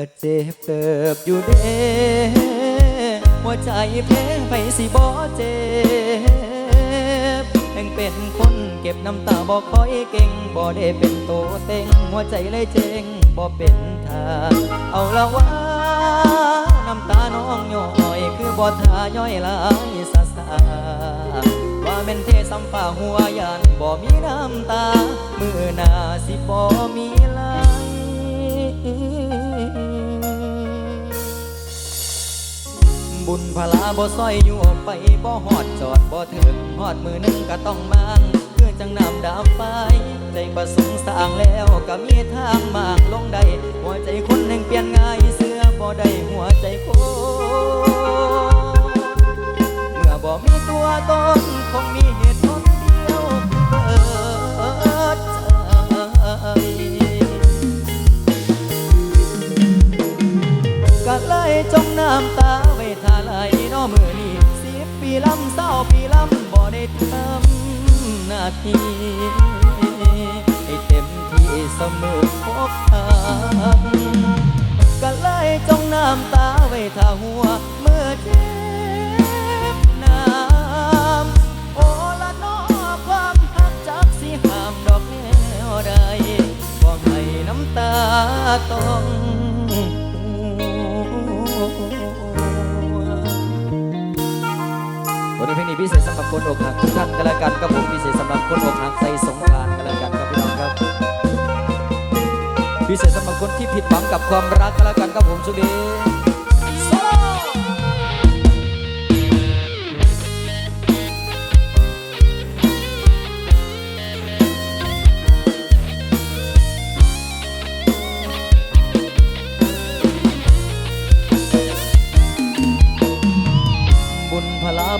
ก็เจ็บเติบอยู่เด้หัวใจเพลงไปสิบ่เจ็บแห่งเป็นคนเก็บน้ำตาบ่ค่อยเก่งบ่ได้เป็นโตเต็งหัวใจเลยเจงบ่เป็นทางเอาละว่าน้ำตาน้องย่อยคือบ่ทาย่อยลายสาสาว่าแม่นเทสัมฝ่าหัวยันบ่มีน้ำตา มือหน้าสิบ่มีไหล บุญพลาบ่ซอยอยู่ไปบ่ฮอดจอดบ่ถึงฮอดมือหนึงก็ต้องมางคือจังน้ำดาวไฟใจประสงค์สร้างแล้วก็มีทางมากลงได้หัวใจคนแห่งเปลี่ยนง่ายเสื้อบ่ได้หัวใจคนเมื่อบ่มีตัวตนคงมีเหตุผลเดียวคือเปิดใจก็เลยจมน้ำตา อมือนี้สิบปีลำเศร้าปีลำบ่ได้ทำหน้าที่ให้เต็มที่เสมอพบทางก็เลยจงน้ำตาไว้ท่าหัวเมื่อเจ็บน้ำโอละนอความหักจักสิห้ามดอกแนวใดบอกให้น้ำตาต้อง วันนี้เพลงนี้พิเศษสำหรับคนอกหักทุกท่านกันแล้วกันครับผมพิเศษสำหรับคนอกหักใส่สงกรานกันแล้วกันครับพี่น้องครับ พิเศษสำหรับคนที่ผิดหวังกับความรักก็แล้วกันครับผมสุดี้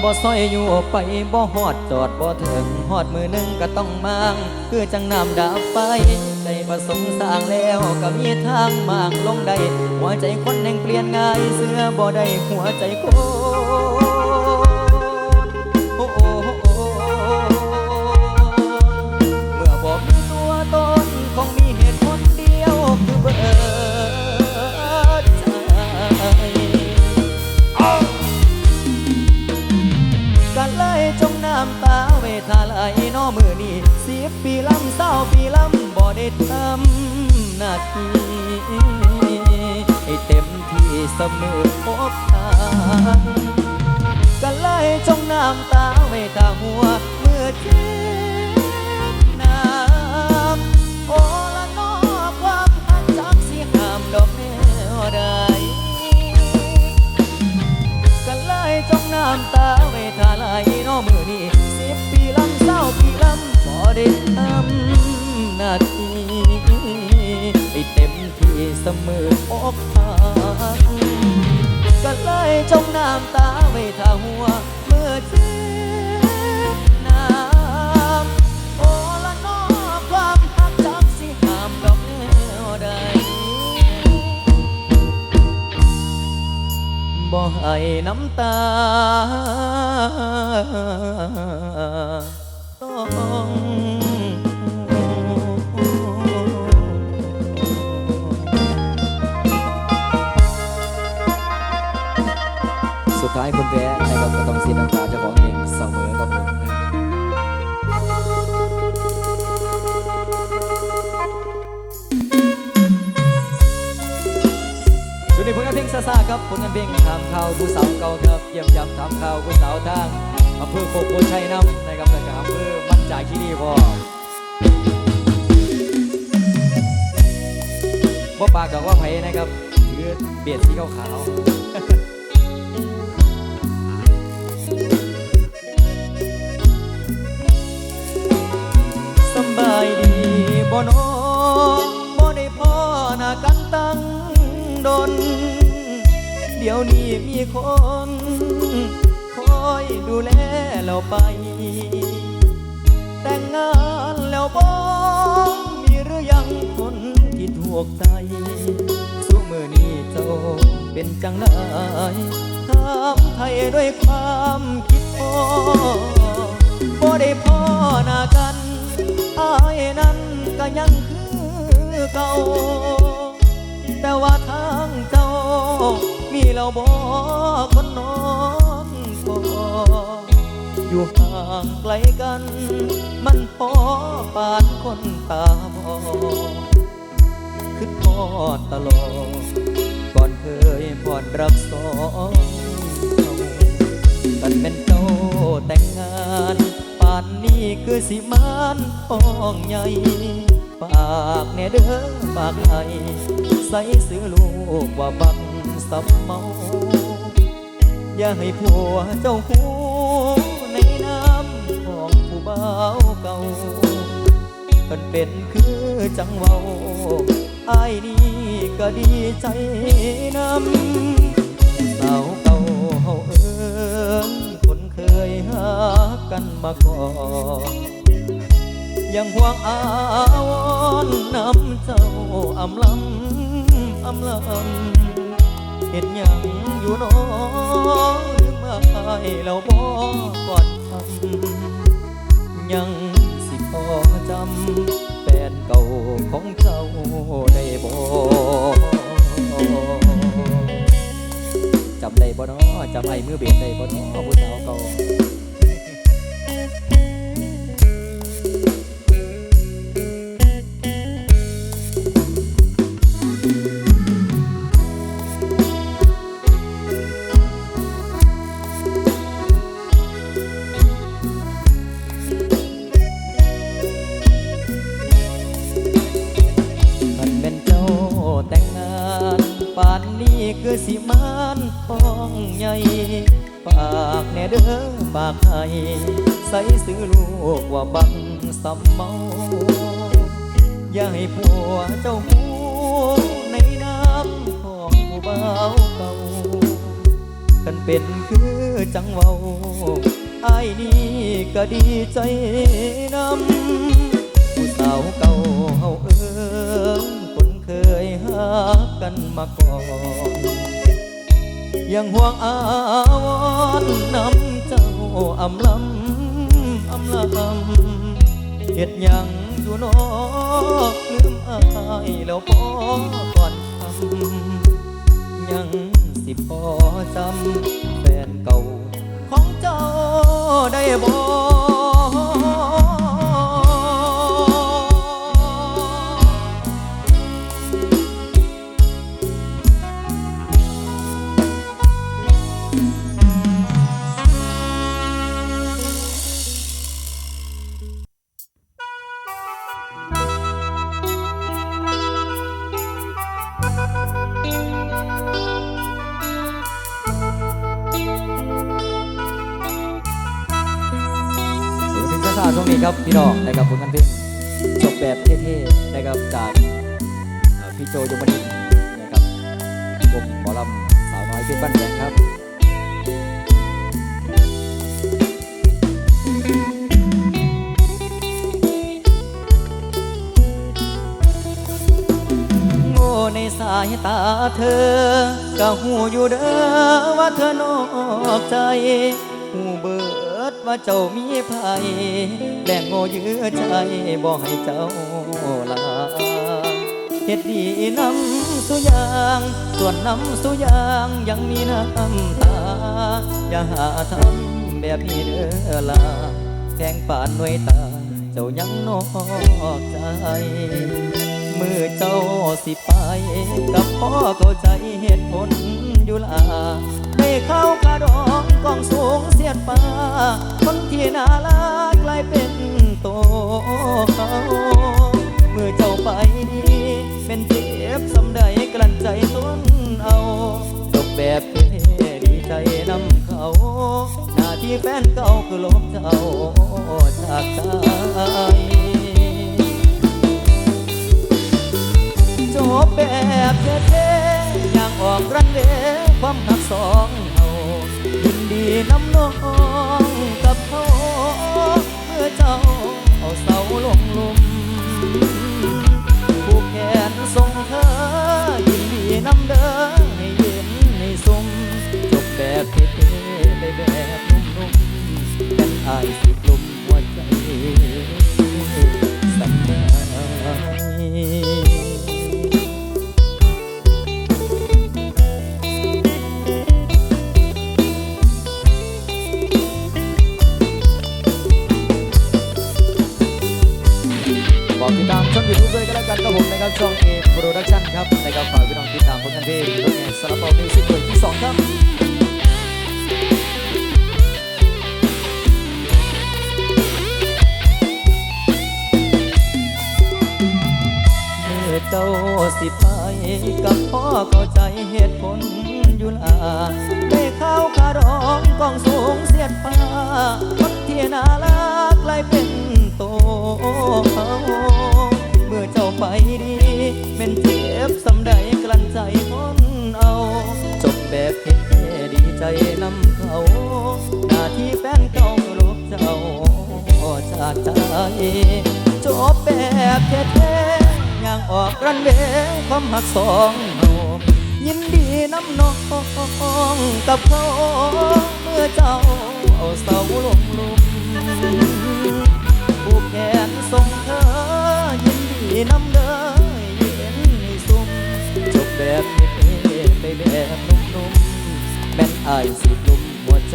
บ่ซอยอยู่ไปบ่หอดจอดบ่ถึงหอดมือหนึงก็ต้องมางคือจังน้ำดาบไฟใจประสงสร้างแล้วก็มีทางมากลงได้หัวใจคนแห่งเปลี่ยนง่ายเสื้อบ่ได้หัวใจคนโอ้โอ้ ลำเศร้าปีลำบ่ได้ทำหน้าที่ให้เต็มที่เสมอพบทางก็เลยจงน้ำตาไม่ตาหัว เมื่อเจ็บน้ำโอ้ จงน้ำตาไว้ท่าหัว เมื่อเจ็บน้ำโอละนอความหักจักสิห้ามดอกแนวใดบ่ให้น้ำตา สุดท้คนแพ้นะครับก็ต้องเสียน้ำตาเจ้าของเองเสมอครับผมอยู่ในผลงานเพลงซาซาครับผลงานเพลงถามข่าวผู้สาวเก่าครับเยี่ยมยำถามข่าวผู้สาวทางอำเภอโคกโพชัยน้ำนะครับแล้วก็อำเภอมั่นจากคีรีพอบ่ปากดอกว่าไผนะครับถือเบียดสีขาวๆ บายดีบ่นอบ่ได้พ่อหน้ากันตั้งดน เดี๋ยวนี้มีคนคอยดูแลเราไป แต่งงานแล้วบ่มีหรือยังคนที่ถูกใจสุมือนี้เจ้าเป็นจังไดถามไทยด้วยความคิดพอบ่ได้พ่อหน้ากัน อายนั้นก็ยังคือเก่า แต่ว่าทางแล้วบอคนน้องพออยู่ห่างไกลกัน มันพอปานคนตาบอดคือทอดตลอดก่อนเคยผ่อนรักสองเขากันเป็นเจ้าแต่งงานานนี้คือสิมานป้องใหญ่ปากแน่เด้อปากไอใส่ซื้อลูกว่าบังสับเมา อย่าให้ผัวเจ้าหูในน้ำของผู้บ่าวเก่ากันเป็นคือจังเว้าอายนี่ก็ดีใจนำ กันมาก่อนยังห่วงอาวรณ์น้ำเจ้าอำลำอำลำเห็นยังอยู่หนอหรือมาให้เราบ่ก่อนทำยังสิพอจำแฟนเก่าของเจ้าได้บ่จำได้บ่เนาะจำไอ้มือเบียดได้บ่เนาะผู้สาวเก่า คือสิมานป้องใหญ่ปากแน่เด้อปากให้ใส่ซื้อลูกว่าบังสำเมา อย่าให้ผัวเจ้าหูในน้ำของผู้บ่าวเก่ากันเป็นคือจังเว้าอายนี่ก็ดีใจนำผู้สาวเก่าเฮาเอิง เคยหากันมาก่อน ยังห่วงอาวรณ์น้ำเจ้าอำลำอำลำเฮ็ดยังอยู่นอกลืมอายแล้วพอก่อนคำยังสิพอจำแฟนเก่าของเจ้าได้บ่ผ เท่ๆนะครับจากพี่โจยมนินะครับวงหมอลำสาวน้อยเพชรบ้านแพงครับโง่ในสายตาเธอ ก็หูอยู่เด้อว่าเธอนอกใจหูเบิด ว่าเจ้ามีภัยแบ่งโง่ยื้อใจบ่ให้เจ้าลาเฮ็ดดีน้ำสุยางส่วนนำสุยางยังมีน้ำตา อย่าหาทำแบบนี้เด้อลาแพงป่านหน่วยตา เจ้ายังนอกใจ มือเจ้าสิไป กับพ่อเข้าใจเหตุผลอยู่ลา เข้ากระดองกองสูงเสียดฟ้าคนที่น่ารักกลายเป็นโตเขาเมื่อเจ้าไปเป็นเจ็บสำใดกลั้นใจทนเอาจบแบบเท่ดีใจนำเขา หน้าที่แฟนเก่าคือลบเจ้าจากใจจบแบบเท่ๆอย่างออกรันเว ความหักสองเฮายินดีน้ำน้องกับเขาเมื่อเจ้าเอาเสาลงลุม เจ้าสิไปกับพ่อเข้าใจเหตุผลอยู่ลาได้ข้าวคารองกองสูงเสียดฟ้าคนที่น่ารักกลายเป็นโตเขาเมื่อเจ้าไปดีเป็นเจ็บสำใดกลั้นใจทนเอา จบแบบเท่ๆดีใจนำเขาหน้าที่แฟนเก่าลบเจ้าจากใจจบแบบเท่ๆ ย่างออกรันเวย์ความหักสองเฮายินดีน้ำนองกับเขาเมื่อเจ้าเอาเสาลงหลุมผู้แขนส่งเธอ ยินดีน้ำเด้อเย็นให้ซุ่มจบแบบเท่ๆไปแบบนุ่มๆแม่นอายสิลุ่มหัวใจ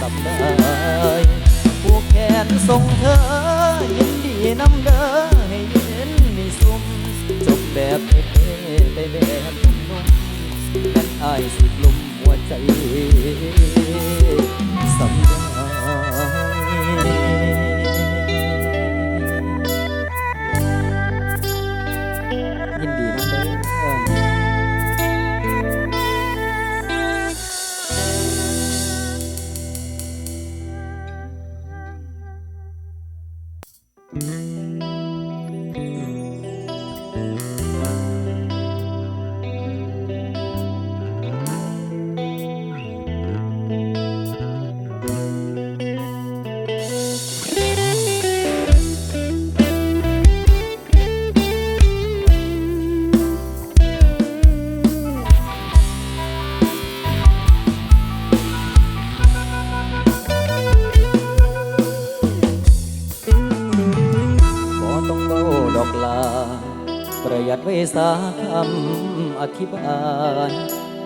สับได้ผู้แขนส่งเธอ ยินดีน้ำเด้อให้ นให้ซุ่มจบแบบเท่ๆไปแบบนุ่มๆกันอายสิกลุ่มหัวใจสำได้ยินดีน้ำเด้อบ่ สาคำอธิบาย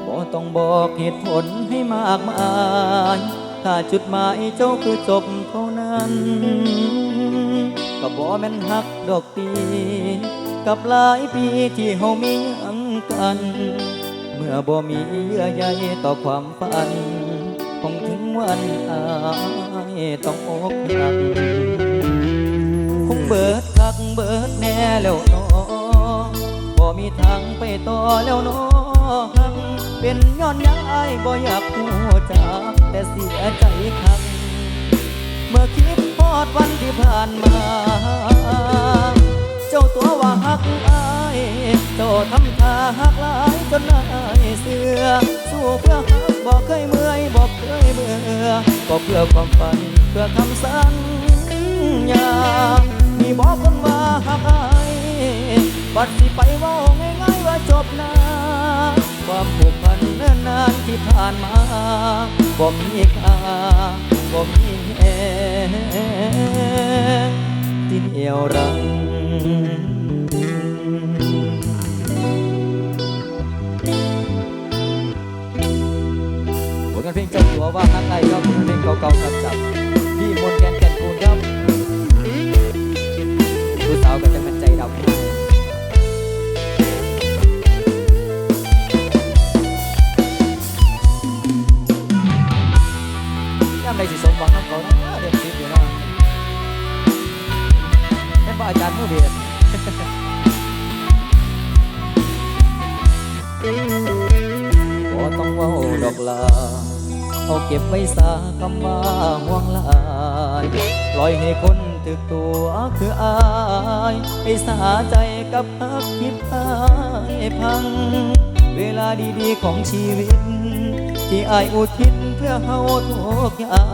บ่ต้องบอกเหตุผลให้มากมาย ถ้าจุดหมายเจ้าคือจบเท่านั้น ก็บ่แม่นหักดอกตี กับหลายปีที่เฮามีหยังกัน เมื่อบ่มีเยื่อใยต่อความฝันคงถึงวันอายต้องอกหักคงเบิดคักเบิดแน่แล้วเนอ บ่มีทางไปต่อแล้วเนอเป็นย้อนยังอายบ่อยากหัวจักแต่เสียใจคักเมื่อคิดพอดวันที่ผ่านมา เจ้าตัวว่าหักอายเจ้าทำท่าหักหลายจนอายเสือสู้เพื่อหักบอกเคยเมื่อยบอกเคยเบื่อบอกเพื่อความฝันเพื่อคำสัญญา บัดสิไปว่าง่ายๆว่าจบนะความผูกพันเนิ่นนานที่ผ่านมาบ่มีค่าบ่มีแหงที่เหนียวรังผลงานเพลงเจ้าตัวว่าฮักไอครับผลงานเพลงเก่าๆครับจับพี่มนแกนแก่นคูณครับผู้สาวกัน ย่ำใดสิสมหวังน้ำเขานะเรียนสิบอยู่นะเป็นพระอาจารย์มือเบียดบ่ต้องเว้าดอกลาเอาเก็บไว้สาคำว่าห่วงลายปล่อยให้คนถึกตัวคืออายไปสาใจกับฮักคิดอายพัง เวลาดีๆของชีวิต ที่อายอุทิศเพื่อเฮาทุกอย่า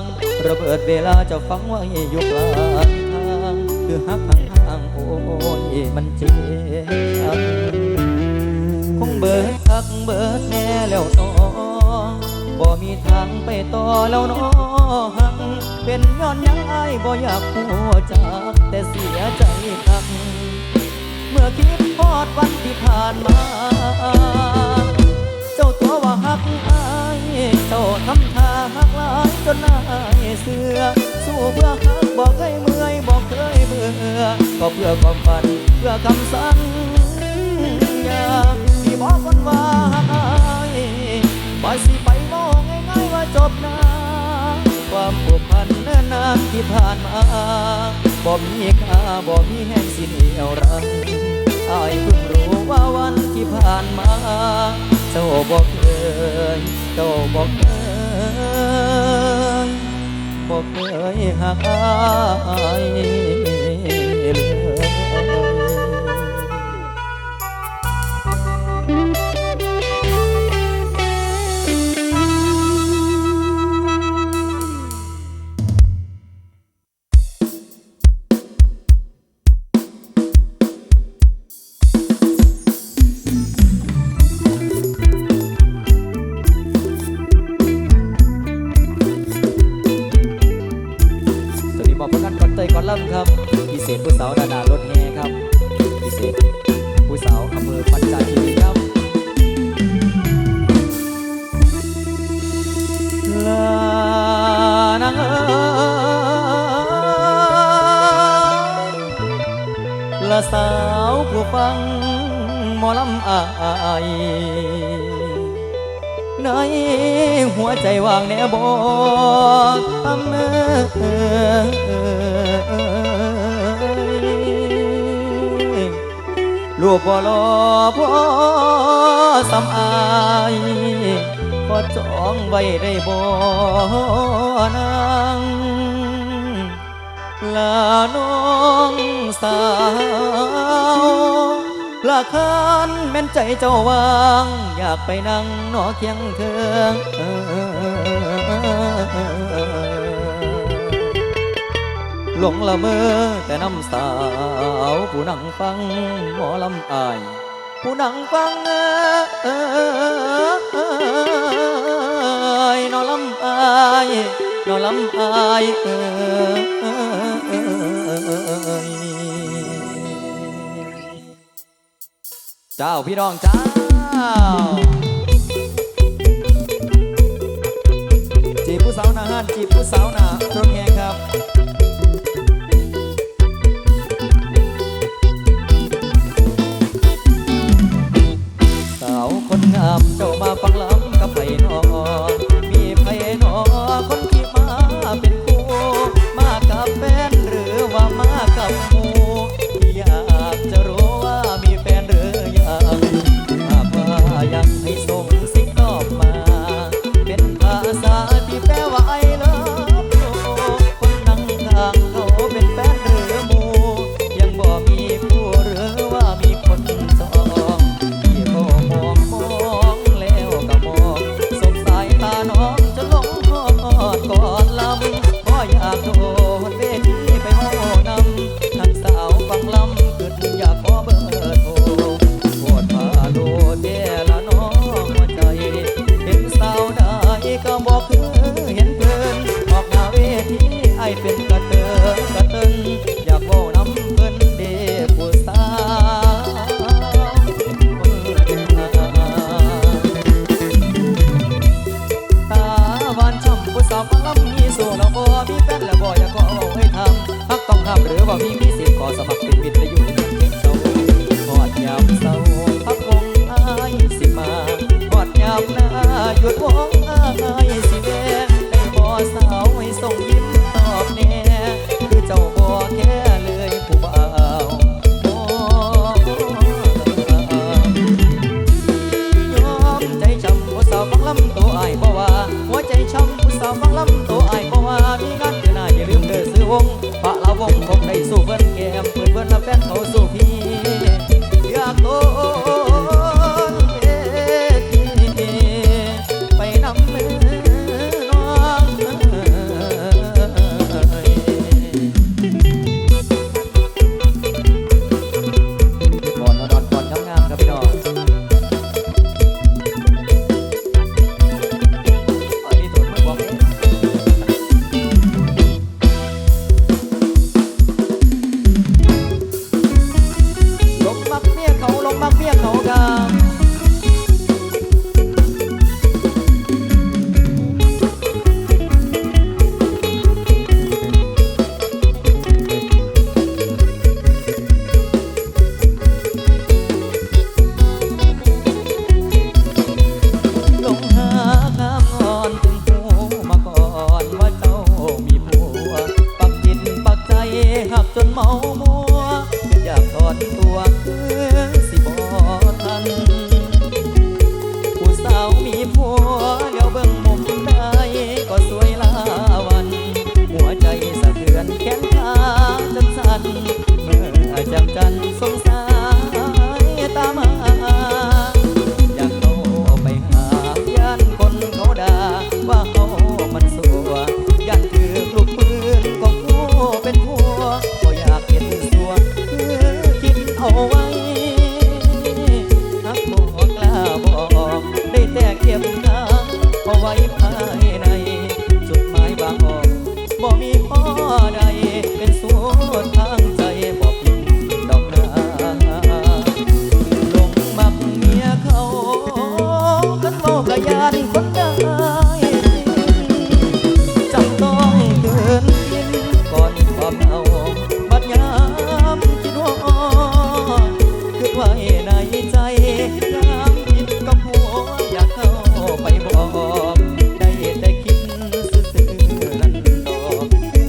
งระเบิดเวลาจะฟังไว้อยู่กลางทางคือฮักห่างโอ้ยมันเจ็บคงเบิดคักเบิดแน่แล้วน้อบ่มีทางไปต่อแล้วน้อหักเป็นย้อนยังอายบ่อยากหัวจักแต่เสียใจคักเมื่อคิดพอดวันที่ผ่านมา วว่าหักอายเจ้าทำท่าหักหลายจนอายเสือสู้เพื่อหักบอกเคยเมื่อยบอกเคยเบื่อก็เพื่อความฝันเพื่อคำสัญญาที่บอกคนว่าหักอายบ่สิไปมองง่ายๆว่าจบนะความผูกพันเนิ่นนานที่ผ่านมาบ่มีค่าบ่มีแห่งสิ้นเอวรังอายเพิ่งรู้ว่าวันที่ผ่านมา เจ้าบอกเคยเจ้าบอกเคยบอกเคยหักอาย สาวผู้ฟังหมอลำอายในหัวใจว่างแนบอกทำเอยลูกบ่รอพ่อสำอายพอจองไว้ได้บ่นางลาน้อง สาวละคันแม่นใจเจ้าวาง อยากไปนั่งนอเคียงเธอหลงละเมอแต่น้ำสาว ผู้นั่งฟังหมอลำอาย ผู้นั่งฟังเอยนอลำอายนอลำอายเอย เจ้าพี่น้องเจ้า จีบผู้สาวหนาห้านจีบผู้สาวหนารถแห่ครับสาวคนงามเจ้ามาฟังลำกับไผ่นอมี tình ta tương xuống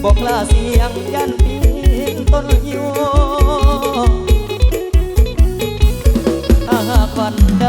บอกลาเสียงยันปีนต้นยิอาหากวันใด